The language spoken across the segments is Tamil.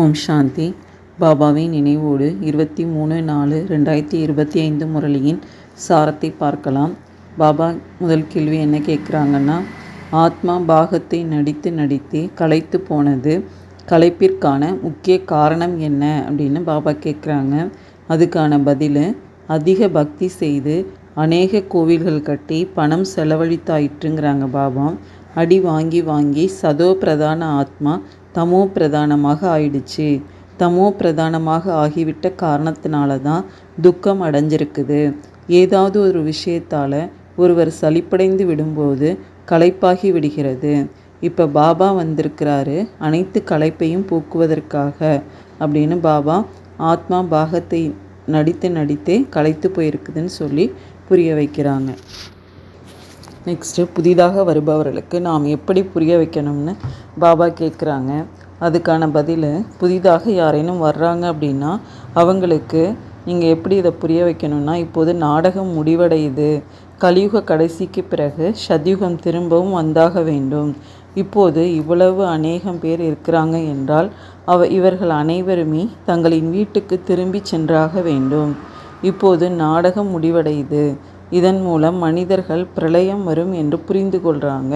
ஓம் சாந்தி. பாபாவின் நினைவோடு இருபத்தி மூணு நாலு ரெண்டாயிரத்தி இருபத்தி ஐந்து முரளியின் சாரத்தை பார்க்கலாம். பாபா முதல் கேள்வி என்ன கேட்குறாங்கன்னா ஆத்மா பாகத்தை நடித்து நடித்து களைத்து போனது களைப்பிற்கான முக்கிய காரணம் என்ன அப்படின்னு பாபா கேட்குறாங்க. அதுக்கான பதில் அதிக பக்தி செய்து அநேக கோவில்கள் கட்டி பணம் செலவழித்தாயிற்றுங்கிறாங்க பாபா. அடி வாங்கி வாங்கி சதோ பிரதான ஆத்மா தமோ பிரதானமாக ஆயிடுச்சு. தமோ பிரதானமாக ஆகிவிட்ட காரணத்தினால தான் துக்கம் அடைஞ்சிருக்குது. ஏதாவது ஒரு விஷயத்தால் ஒருவர் சலிப்படைந்து விடும்போது களைப்பாகி விடுகிறது. இப்போ பாபா வந்திருக்கிறாரு அனைத்து களைப்பையும் போக்குவதற்காக அப்படின்னு பாபா ஆத்மா பாகத்தை நடித்து நடித்தே களைத்து போயிருக்குதுன்னு சொல்லி புரிய வைக்கிறாங்க. நெக்ஸ்ட்டு புதிதாக வருபவர்களுக்கு நாம் எப்படி புரிய வைக்கணும்னு பாபா கேட்குறாங்க. அதுக்கான பதில் புதிதாக யாரேனும் வர்றாங்க அப்படின்னா அவங்களுக்கு நீங்கள் எப்படி இதை புரிய வைக்கணும்னா இப்போது நாடகம் முடிவடையுது. கலியுக கடைசிக்கு பிறகு சத்யுகம் திரும்பவும் வந்தாக வேண்டும். இப்போது இவ்வளவு அநேகம் பேர் இருக்கிறாங்க என்றால் அவ இவர்கள் அனைவருமே தங்களின் வீட்டுக்கு திரும்பி சென்றாக வேண்டும். இப்போது நாடகம் முடிவடையுது. இதன் மூலம் மனிதர்கள் பிரளயம் வரும் என்று புரிந்து கொள்கிறாங்க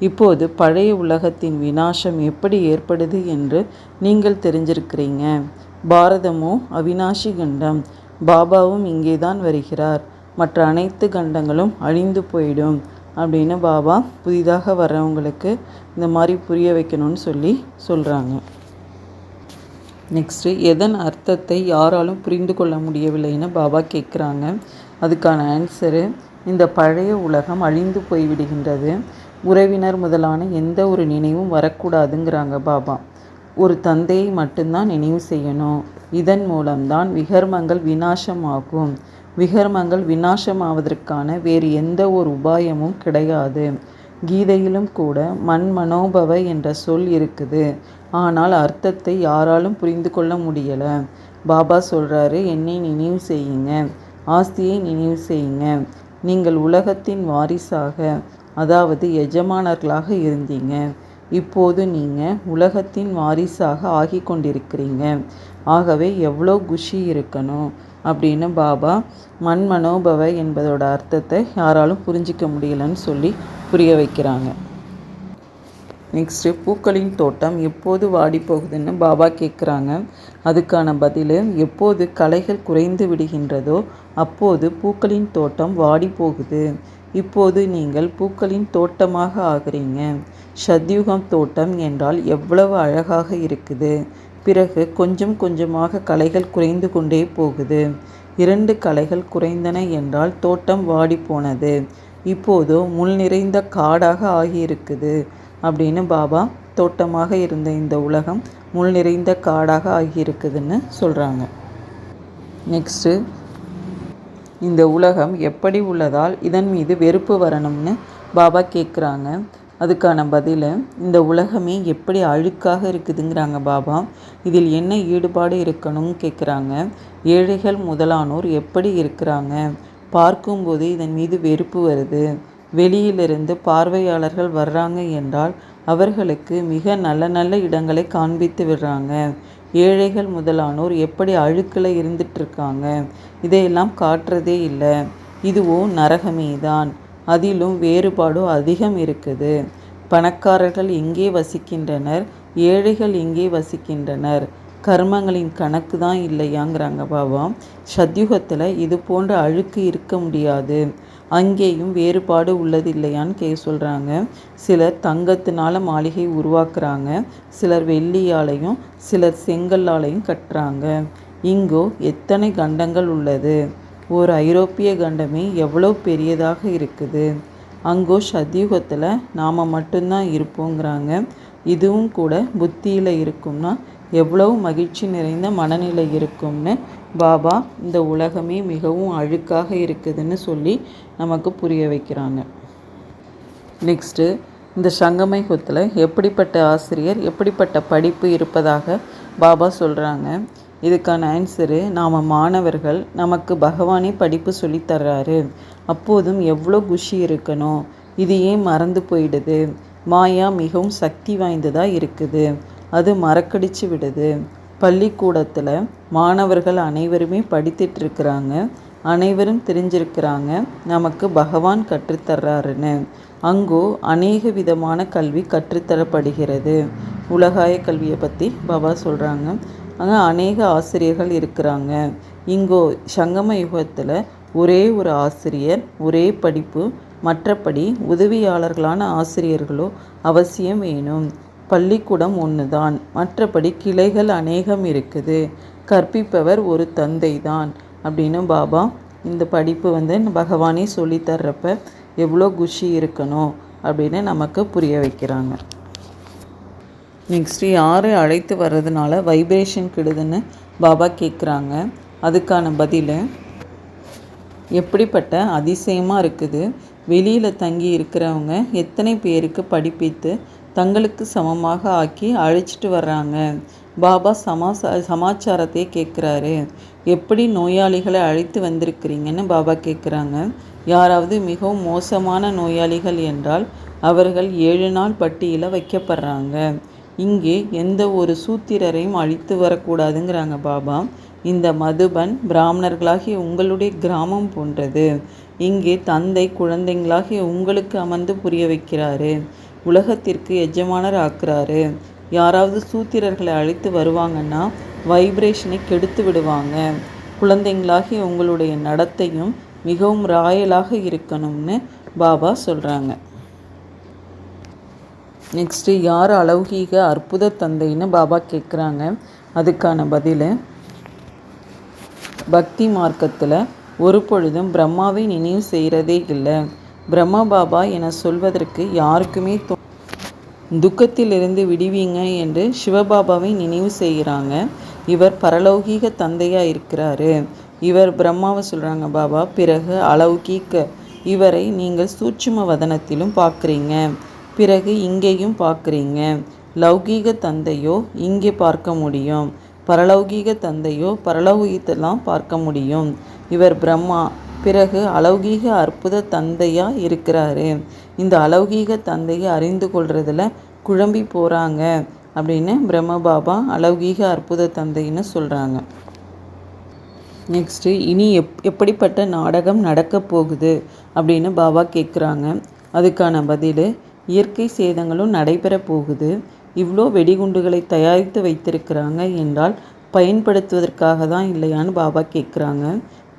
இப்போது பழைய உலகத்தின் வினாசம் எப்படி ஏற்படுது என்று நீங்கள் தெரிஞ்சிருக்கிறீங்க. பாரதமோ அவினாஷி கண்டம். பாபாவும் இங்கே தான் வருகிறார். மற்ற அனைத்து கண்டங்களும் அழிந்து போயிடும் அப்படின்னு பாபா புதிதாக வர்றவங்களுக்கு இந்த மாதிரி புரிய வைக்கணும்னு சொல்லி சொல்கிறாங்க நெக்ஸ்ட்டு எதன் அர்த்தத்தை யாராலும் புரிந்து கொள்ள முடியவில்லைன்னு பாபா கேட்குறாங்க அதுக்கான ஆன்சரு இந்த பழைய உலகம் அழிந்து போய்விடுகின்றது. உறவினர் முதலான எந்த ஒரு நினைவும் வரக்கூடாதுங்கிறாங்க பாபா. ஒரு தந்தையை மட்டும்தான் நினைவு செய்யணும். இதன் மூலம்தான் விகர்மங்கள் வினாசமாகும் விகர்மங்கள் வினாசமாவதற்கான வேறு எந்த ஒரு உபாயமும் கிடையாது. கீதையிலும் கூட மண் மனோபவ என்ற சொல் இருக்குது. ஆனால் அர்த்தத்தை யாராலும் புரிந்து கொள்ள முடியலை. பாபா சொல்கிறாரு என்னை நினைவு செய்யுங்க. ஆஸ்தியை நினைவு செய்யுங்க. நீங்கள் உலகத்தின் வாரிசாக அதாவது எஜமானர்களாக இருந்தீங்க. இப்போது நீங்கள் உலகத்தின் வாரிசாக ஆகி கொண்டிருக்கிறீங்க. ஆகவே எவ்வளோ குஷி இருக்கணும்? அப்படின்னு பாபா மண் மனோபவ என்பதோட அர்த்தத்தை யாராலும் புரிஞ்சிக்க முடியலன்னு சொல்லி புரிய வைக்கிறாங்க. நெக்ஸ்ட்டு பூக்களின் தோட்டம் எப்போது வாடி போகுதுன்னு பாபா கேட்குறாங்க அதுக்கான பதில் எப்போது களைகள் குறைந்து விடுகின்றதோ அப்போது பூக்களின் தோட்டம் வாடி போகுது இப்போது நீங்கள் பூக்களின் தோட்டமாக ஆகிறீங்க. சத்யுகம் தோட்டம் என்றால் எவ்வளவு அழகாக இருக்குது. பிறகு கொஞ்சம் கொஞ்சமாக களைகள் குறைந்து கொண்டே போகுது. இரண்டு களைகள் குறைந்தன என்றால் தோட்டம் வாடி போனது இப்போதோ முள் நிறைந்த காடாக ஆகியிருக்குது. அப்படின்னு பாபா தோட்டமாக இருந்த இந்த உலகம் முள் நிறைந்த காடாக ஆகியிருக்குதுன்னு சொல்கிறாங்க நெக்ஸ்ட்டு இந்த உலகம் எப்படி உள்ளதால் இதன் மீது வெறுப்பு வரணும்னு பாபா கேட்குறாங்க அதுக்கான பதில் இந்த உலகமே எப்படி அழுக்காக இருக்குதுங்கிறாங்க பாபா. இதில் என்ன ஈடுபாடு இருக்கணும்னு கேட்குறாங்க ஏழைகள் முதலானோர் எப்படி இருக்கிறாங்க? பார்க்கும்போது இதன் மீது வெறுப்பு வருது. வெளியிலிருந்து பார்வையாளர்கள் வர்றாங்க என்றால் அவர்களுக்கு மிக நல்ல நல்ல இடங்களை காண்பித்து விடுறாங்க. ஏழைகள் முதலானோர் எப்படி அழுக்கில் இருந்துட்டுருக்காங்க? இதையெல்லாம் காட்டுறதே இல்லை. இதுவோ நரகமே தான். அதிலும் வேறுபாடும் அதிகம் இருக்குது. பணக்காரர்கள் இங்கே வசிக்கின்றனர் ஏழைகள் இங்கே வசிக்கின்றனர். கர்மங்களின் கணக்கு தான் இல்லையாங்கிறாங்க பாபா சத்யுகத்தில் இது போன்ற அழுக்கு இருக்க முடியாது. அங்கேயும் வேறுபாடு உள்ளது இல்லையான்னு கே சொல்கிறாங்க சிலர் தங்கத்தினால மாளிகை உருவாக்குறாங்க. சிலர் வெள்ளியாலையும் சிலர் செங்கல்லாலையும் கட்டுறாங்க. இங்கோ எத்தனை கண்டங்கள் உள்ளது? ஒரு ஐரோப்பிய கண்டமே எவ்வளோ பெரியதாக இருக்குது? அங்கோ சத்யுகத்தில் நாம் மட்டும்தான் இருப்போங்கிறாங்க. இதுவும் கூட புத்தியில் இருக்கும்னா எவ்வளவு மகிழ்ச்சி நிறைந்த மனநிலை இருக்கும்னு பாபா இந்த உலகமே மிகவும் அழுக்காக இருக்குதுன்னு சொல்லி நமக்கு புரிய வைக்கிறாங்க. நெக்ஸ்ட்டு இந்த சங்கமயுகத்தில் எப்படிப்பட்ட ஆசிரியர் எப்படிப்பட்ட படிப்பு இருப்பதாக பாபா சொல்கிறாங்க இதுக்கான ஆன்சரு நாம் மாணவர்கள் நமக்கு பகவானே படிப்பு சொல்லித்தர்றாரு அப்போதும் எவ்வளோ குஷி இருக்கணும் இது ஏன் மறந்து போயிடுது? மாயா மிகவும் சக்தி வாய்ந்ததாக இருக்குது? அது மறக்கடிச்சு விடுது. பள்ளிக்கூடத்தில் மாணவர்கள் அனைவருமே படித்துட்டு இருக்கிறாங்க அனைவரும் தெரிஞ்சிருக்கிறாங்க. நமக்கு பகவான் கற்றுத்தர்றாருன்னு. அங்கோ அநேக விதமான கல்வி கற்றுத்தரப்படுகிறது. உலகாய கல்வியை பற்றி பாபா சொல்கிறாங்க அங்கே அநேக ஆசிரியர்கள் இருக்கிறாங்க. இங்கோ சங்கம யுகத்தில் ஒரே ஒரு ஆசிரியர் ஒரே படிப்பு மற்றபடி உதவியாளர்களான ஆசிரியர்களோ அவசியம் வேணும். பள்ளிக்கூடம் ஒன்று தான் மற்றபடி கிளைகள் அநேகம் இருக்குது. கற்பிப்பவர் ஒரு தந்தை தான் அப்படின்னு பாபா இந்த படிப்பு வந்து பகவானே சொல்லி தர்றப்ப எவ்வளோ குஷி இருக்கணும் அப்படின்னு நமக்கு புரிய வைக்கிறாங்க. நெக்ஸ்ட்டு யாரை அழைத்து வர்றதுனால வைப்ரேஷன் கெடுதுன்னு பாபா கேட்குறாங்க அதுக்கான பதில் எப்படிப்பட்ட அதிசயமாக இருக்குது. வெளியில் தங்கி இருக்கிறவங்க எத்தனை பேருக்கு படிப்பித்து தங்களுக்கு சமமாக ஆக்கி அழைச்சிட்டு வர்றாங்க. பாபா சமாசா சமாச்சாரத்தை கேட்குறாரு. எப்படி நோயாளிகளை அழைத்து வந்திருக்கிறீங்கன்னு பாபா கேட்குறாங்க. யாராவது மிகவும் மோசமான நோயாளிகள் என்றால் அவர்கள் ஏழு நாள் பட்டியலில் வைக்கப்படுறாங்க. இங்கே எந்த ஒரு சூத்திரரையும் அழித்து வரக்கூடாதுங்கிறாங்க பாபா. இந்த மதுபன் பிராமணர்களாகிய உங்களுடைய கிராமம் போன்றது. இங்கே தந்தை குழந்தைங்களாகிய உங்களுக்கு அமர்ந்து புரிய வைக்கிறாரு. உலகத்திற்கு எஜமானர் ஆக்குறாரு யாராவது சூத்திரர்களை அழைத்து வருவாங்கன்னா வைப்ரேஷனை கெடுத்து விடுவாங்க. குழந்தைங்களாகி உங்களுடைய நடத்தையும் மிகவும் ராயலாக இருக்கணும்னு பாபா சொல்கிறாங்க நெக்ஸ்ட்டு யார் அலௌகீக அற்புத தந்தைன்னு பாபா கேட்குறாங்க அதுக்கான பதில் பக்தி மார்க்கத்தில் ஒரு பொழுதும் பிரம்மாவை நினைவு செய்கிறதே இல்லை. பிரம்மா பாபா என சொல்வதற்கு யாருக்குமே தோ துக்கத்திலிருந்து விடுவீங்க என்று சிவபாபாவை நினைவு செய்கிறாங்க. இவர் பரலௌகீக தந்தையாக இருக்கிறாரு. இவர் பிரம்மாவை சொல்கிறாங்க பாபா பிறகு அலௌகீக இவரை நீங்கள் சூட்சும வதனத்திலும் பார்க்குறீங்க. பிறகு இங்கேயும் பார்க்குறீங்க. லௌகீக தந்தையோ இங்கே பார்க்க முடியும். பரலௌகீக தந்தையோ பரலௌகீகத்தெல்லாம் பார்க்க முடியும். இவர் பிரம்மா பிறகு அலௌகீக அற்புத தந்தையாக இருக்கிறாரு. இந்த அலௌகீக தந்தையை அறிந்து கொள்றதுல குழம்பி போகிறாங்க அப்படின்னு பிரம்ம பாபா அலௌகீக அற்புத தந்தைன்னு சொல்கிறாங்க நெக்ஸ்ட்டு இனி எப் எப்படிப்பட்ட நாடகம் நடக்கப் போகுது அப்படின்னு பாபா கேட்குறாங்க அதுக்கான பதில் இயற்கை சேதங்களும் நடைபெற போகுது. இவ்வளோ வெடிகுண்டுகளை தயாரித்து வைத்திருக்கிறாங்க என்றால் பயன்படுத்துவதற்காக தான் இல்லையான்னு பாபா கேட்குறாங்க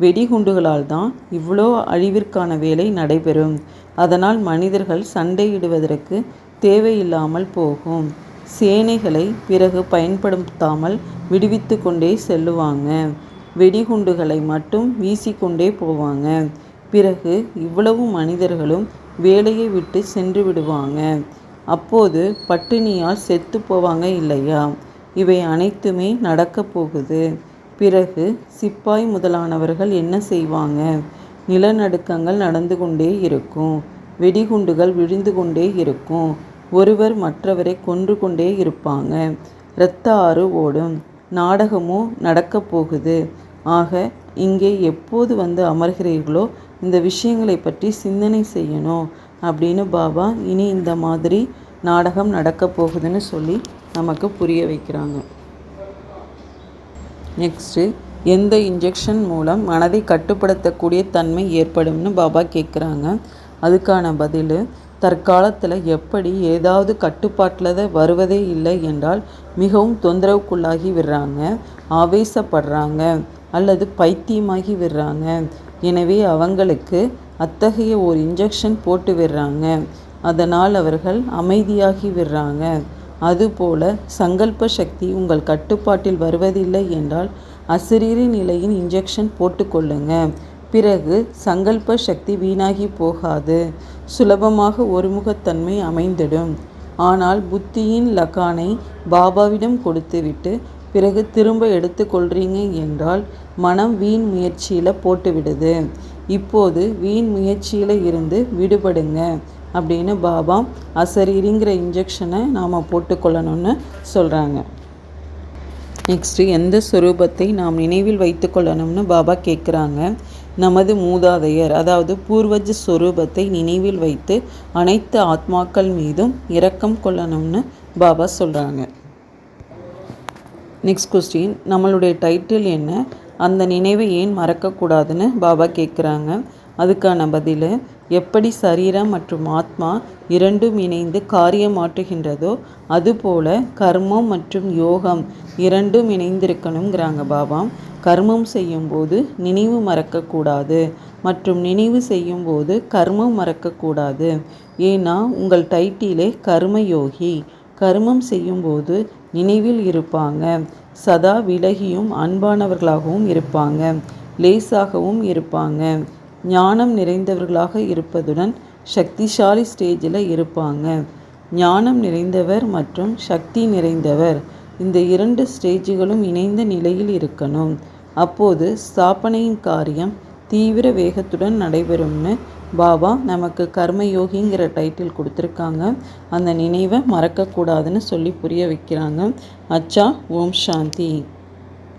வெடிகுண்டுகளால் தான் இவ்வளோ அழிவிற்கான வேலை நடைபெறும். அதனால் மனிதர்கள் சண்டையிடுவதற்கு தேவையில்லாமல் போகும். சேனைகளை பிறகு பயன்படுத்தாமல் விடுவித்து கொண்டே செல்லுவாங்க. வெடிகுண்டுகளை மட்டும் வீசிக்கொண்டே போவாங்க. பிறகு இவ்வளவு மனிதர்களும் வேலையை விட்டு சென்று விடுவாங்க. அப்போது பட்டினியால் செத்து போவாங்க இல்லையா? இவை அனைத்துமே நடக்கப் போகுது. பிறகு சிப்பாய் முதலானவர்கள் என்ன செய்வாங்க? நிலநடுக்கங்கள் நடந்து கொண்டே இருக்கும். வெடிகுண்டுகள் விழுந்து கொண்டே இருக்கும். ஒருவர் மற்றவரை கொன்று கொண்டே இருப்பாங்க. இரத்த ஆறு ஓடும். நாடகமும் நடக்கப் போகுது. ஆக இங்கே எப்போது வந்து அமர்கிறீர்களோ இந்த விஷயங்களை பற்றி சிந்தனை செய்யணும் அப்படின்னு பாபா இனி இந்த மாதிரி நாடகம் நடக்கப் போகுதுன்னு சொல்லி நமக்கு புரிய வைக்கிறாங்க. நெக்ஸ்ட்டு எந்த இன்ஜெக்ஷன் மூலம் மனதை கட்டுப்படுத்தக்கூடிய தன்மை ஏற்படும்னு பாபா கேட்குறாங்க அதுக்கான பதில் தற்காலத்தில் எப்படி ஏதாவது கட்டுப்பாட்டில் தான் வருவதே இல்லை என்றால் மிகவும் தொந்தரவுக்குள்ளாகி விடுறாங்க ஆவேசப்படுறாங்க அல்லது பைத்தியமாகி விடுறாங்க. எனவே அவங்களுக்கு அத்தகைய ஒரு இன்ஜெக்ஷன் போட்டு விடுறாங்க. அதனால் அவர்கள் அமைதியாகி விடுறாங்க. அதுபோல சங்கல்ப சக்தி உங்கள் கட்டுப்பாட்டில் வருவதில்லை என்றால் அசிரீரி நிலையின் இன்ஜெக்ஷன் போட்டுக்கொள்ளுங்க. பிறகு சங்கல்ப சக்தி வீணாகி போகாது. சுலபமாக ஒருமுகத்தன்மை அமைந்திடும். ஆனால் புத்தியின் லகானை பாபாவிடம் கொடுத்துவிட்டு பிறகு திரும்ப எடுத்துக்கொள்றீங்க என்றால் மனம் வீண் முயற்சியில் போட்டுவிடுது. இப்போது வீண் முயற்சியில் இருந்து விடுபடுங்க. அப்படின்னு பாபா அசரீரிங்கிற இன்ஜெக்ஷனை நாம் போட்டுக்கொள்ளணும்னு சொல்கிறாங்க நெக்ஸ்ட்டு எந்த சுரூபத்தை நாம் நினைவில் வைத்துக்கொள்ளணும்னு பாபா கேட்குறாங்க நமது மூதாதையர் அதாவது பூர்வஜ ஸ்வரூபத்தை நினைவில் வைத்து அனைத்து ஆத்மாக்கள் மீதும் இரக்கம் கொள்ளணும்னு பாபா சொல்கிறாங்க நெக்ஸ்ட் கொஸ்டின் நம்மளுடைய டைட்டில் என்ன? அந்த நினைவை ஏன் மறக்கக்கூடாதுன்னு பாபா கேட்குறாங்க அதுக்கான பதில் எப்படி சரீரம் மற்றும் ஆத்மா இரண்டும் இணைந்து காரியமாற்றுகின்றதோ அதுபோல கர்மம் மற்றும் யோகம் இரண்டும் இணைந்திருக்கணுங்கிறாங்க பாபா. கர்மம் செய்யும்போது நினைவு மறக்கக்கூடாது மற்றும் நினைவு செய்யும்போது கர்மம் மறக்கக்கூடாது. ஏன்னா உங்கள் டைட்டிலே கர்மயோகி. கர்மம் செய்யும்போது நினைவில் இருப்பாங்க. சதா விலகியும் அன்பானவர்களாகவும் இருப்பாங்க. லேசாகவும் இருப்பாங்க. ஞானம் நிறைந்தவர்களாக இருப்பதுடன் சக்திசாலி ஸ்டேஜில் இருப்பாங்க. ஞானம் நிறைந்தவர் மற்றும் சக்தி நிறைந்தவர் இந்த இரண்டு ஸ்டேஜுகளும் இணைந்த நிலையில் இருக்கணும். அப்போது ஸ்தாபனையின் காரியம் தீவிர வேகத்துடன் நடைபெறும்னு பாபா நமக்கு கர்மயோகிங்கிற டைட்டில் கொடுத்துருக்காங்க. அந்த நினைவை மறக்கக்கூடாதுன்னு சொல்லி புரிய வைக்கிறாங்க. அச்சா ஓம் சாந்தி.